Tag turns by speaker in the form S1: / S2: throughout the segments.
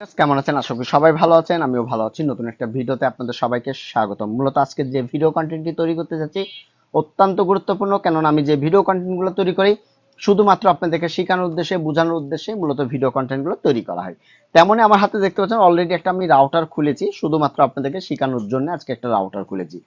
S1: কেমন আছেন? আশা করি সবাই ভালো আছেন, আমিও ভালো আছি। নতুন একটা ভিডিওতে আপনাদের সবাইকে স্বাগতম। মূলত আজকে যে ভিডিও কন্টেন্টটি তৈরি করতে যাচ্ছি, অত্যন্ত গুরুত্বপূর্ণ, কেননা আমি যে ভিডিও কন্টেন্টগুলো তৈরি করি, শুধুমাত্র আপনাদেরকে শেখানোর উদ্দেশ্যে, বোঝানোর উদ্দেশ্যে মূলত ভিডিও কন্টেন্টগুলো তৈরি করা হয়। তেমনই আমার হাতে দেখতে পাচ্ছেন অলরেডি একটা আমি রাউটার খুলেছি, শুধুমাত্র আপনাদেরকে শেখানোর জন্য আজকে একটা রাউটার খুলেছি।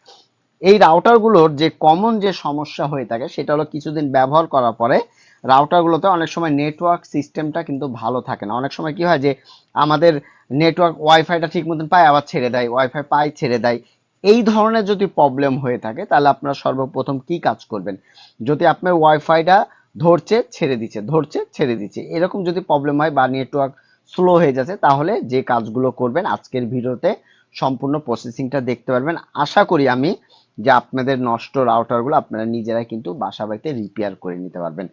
S1: এই রাউটারগুলোর যে কমন যে সমস্যা হয়ে থাকে, সেটা হলো কিছুদিন ব্যবহার করার পরে রাউটারগুলোতে অনেক সময় নেটওয়ার্ক সিস্টেমটা কিন্তু ভালো থাকে না। অনেক সময় কি হয় যে, আমাদের নেটওয়ার্ক ওয়াইফাইটা ঠিক মতন পায়, আবার ছেড়ে দেয়। ওয়াইফাই পায় ছেড়ে দেয়। এই ধরনের যদি প্রবলেম হয়ে থাকে, তাহলে আপনারা সর্বপ্রথম কি কাজ করবেন? যদি আপনার ওয়াইফাইটা ধরছে, ছেড়ে দিচ্ছে, ধরছে, ছেড়ে দিচ্ছে। এরকম যদি প্রবলেম হয় বা নেটওয়ার্ক স্লো হয়ে যাচ্ছে, তাহলে যে কাজগুলো করবেন, আজকের ভিডিওতে সম্পূর্ণ প্রসেসিংটা দেখতে পারবেন। আশা করি আমি যে আপনাদের নষ্ট রাউটারগুলো আপনারা নিজেরাই কিন্তু বাসা বাড়িতে রিপেয়ার করে নিতে পারবেন।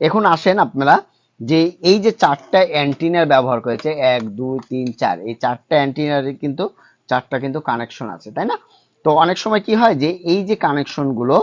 S1: এখন আসেন আপনারা যে এই যে চারটা অ্যান্টিনার ব্যবহার করেছে, এক, দুই, তিন, চার, এই চারটা অ্যান্টিনার কিন্তু, চারটা কিন্তু কানেকশন আছে, তাই না? তো অনেক সময় কি হয় যে এই যে কানেকশনগুলো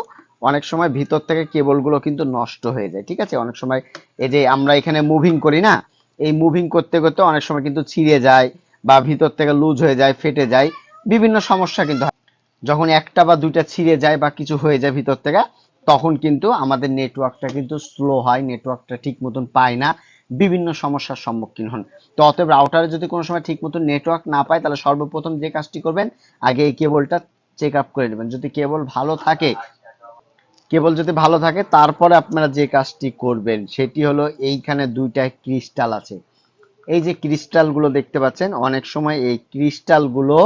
S1: অনেক সময় ভিতর থেকে কেবলগুলো কিন্তু নষ্ট হয়ে যায়, ঠিক আছে? অনেক সময় এই যে আমরা এখানে মুভিং করি না, এই মুভিং করতে করতে অনেক সময় কিন্তু ছিঁড়ে যায় বা ভিতর থেকে লুজ হয়ে যায়, ফেটে যায়, বিভিন্ন সমস্যা কিন্তু হয়। যখন একটা বা দুইটা ছিঁড়ে যায় বা কিছু হয়ে যায় ভিতর থেকে, তখন কিন্তু আমাদের নেটওয়ার্কটা কিন্তু স্লো হয় নেটওয়ার্কটা ঠিক মতন পায় না, বিভিন্ন সমস্যার সম্মুখীন হন। তো অতএব রাউটারে যদি কোনো সময় ঠিক মতন নেটওয়ার্ক না পায়, তাহলে সর্বপ্রথম যে কাজটি করবেন, আগে এই কেবলটা চেক আপ করে নেবেন। যদি কেবল ভালো থাকে কেবল যদি ভালো থাকে, তারপরে আপনারা যে কাজটি করবেন, সেটি হলো এইখানে দুইটা ক্রিস্টাল আছে। এই যে ক্রিস্টালগুলো দেখতে পাচ্ছেন, অনেক সময় এই ক্রিস্টালগুলো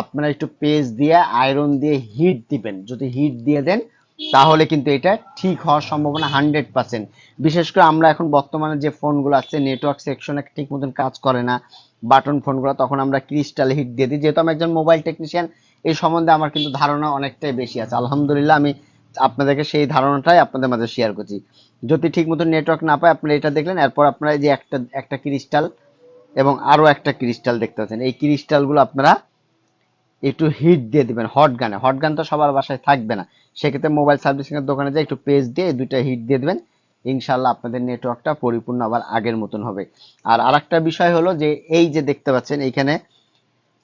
S1: আপনারা একটু পেজ দিয়ে আয়রন দিয়ে হিট দিবেন। যদি হিট দিয়ে দেন, তাহলে কিন্তু এটা ঠিক হওয়ার সম্ভাবনা হান্ড্রেড পার্সেন্ট বিশেষ করে আমরা এখন বর্তমানে যে ফোনগুলো আছে নেটওয়ার্ক সেকশনে ঠিক মতন কাজ করে না বাটন ফোনগুলো তখন আমরা ক্রিস্টাল হিট দিয়ে দিই। যেহেতু আমি একজন মোবাইল টেকনিশিয়ান এই সম্বন্ধে আমার কিন্তু ধারণা অনেকটাই বেশি আছে। আলহামদুলিল্লাহ, আমি আপনাদেরকে সেই ধারণাটাই আপনাদের মাঝে শেয়ার করছি। যদি ঠিক মতো নেটওয়ার্ক না পায়, আপনারা এটা দেখলেন, এরপর আপনারা যে একটা একটা ক্রিস্টাল এবং আরও একটা ক্রিস্টাল দেখতে পাচ্ছেন। এই ক্রিস্টালগুলো আপনারা একটু হিট দিয়ে দিবেন হট গানে। হট গান তো সবার বাসায় থাকবে না। সেক্ষেত্রে মোবাইল সার্ভিসিং এর দোকানে যেয়ে একটু পেজ দিয়ে দুইটা হিট দিয়ে দিবেন। ইনশাল্লাহ আপনাদের নেটওয়ার্কটা পরিপূর্ণ আবার আগের মতন হবে। আর আরেকটা বিষয় হলো যে, এই যে দেখতে পাচ্ছেন, এইখানে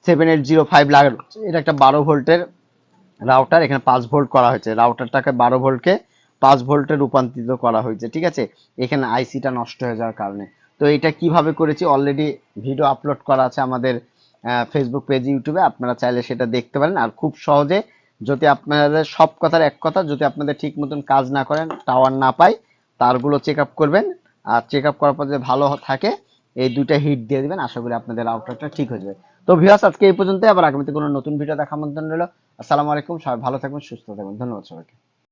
S1: সেভেন এইট জিরো ফাইভ লাগানো এটা একটা বারো ভোল্টের রাউটার এখানে পাঁচ ভোল্ট করা হয়েছে। রাউটারটাকে বারো ভোল্টকে পাঁচ ভোল্টে রূপান্তরিত করা হয়েছে, ঠিক আছে? এখানে আইসিটা নষ্ট হয়ে যাওয়ার কারণে। তো এটা কীভাবে করেছি? অলরেডি ভিডিও আপলোড করা আছে আমাদের ফেসবুক পেজ ইউটিউবে আপনারা চাইলে সেটা দেখতে পারেন। আর খুব সহজে যদি আপনাদের সব কথার এক কথা, যদি আপনাদের ঠিক মতন কাজ না করেন টাওয়ার না পায়, তারগুলো চেক আপ করবেন। আর চেক আপ করার পর যদি ভালো থাকে, এই দুইটা হিট দিয়ে দেবেন, আশা করি আপনাদের রাউটারটা ঠিক হয়ে যাবে। তো ভিউয়ার্স আজকে এই পর্যন্ত আবার আগামীতে কোনো নতুন ভিডিও দেখার আমন্ত্রণ রইল। আসসালামু আলাইকুম, সবাই ভালো থাকবেন, সুস্থ থাকবেন। ধন্যবাদ সবাইকে।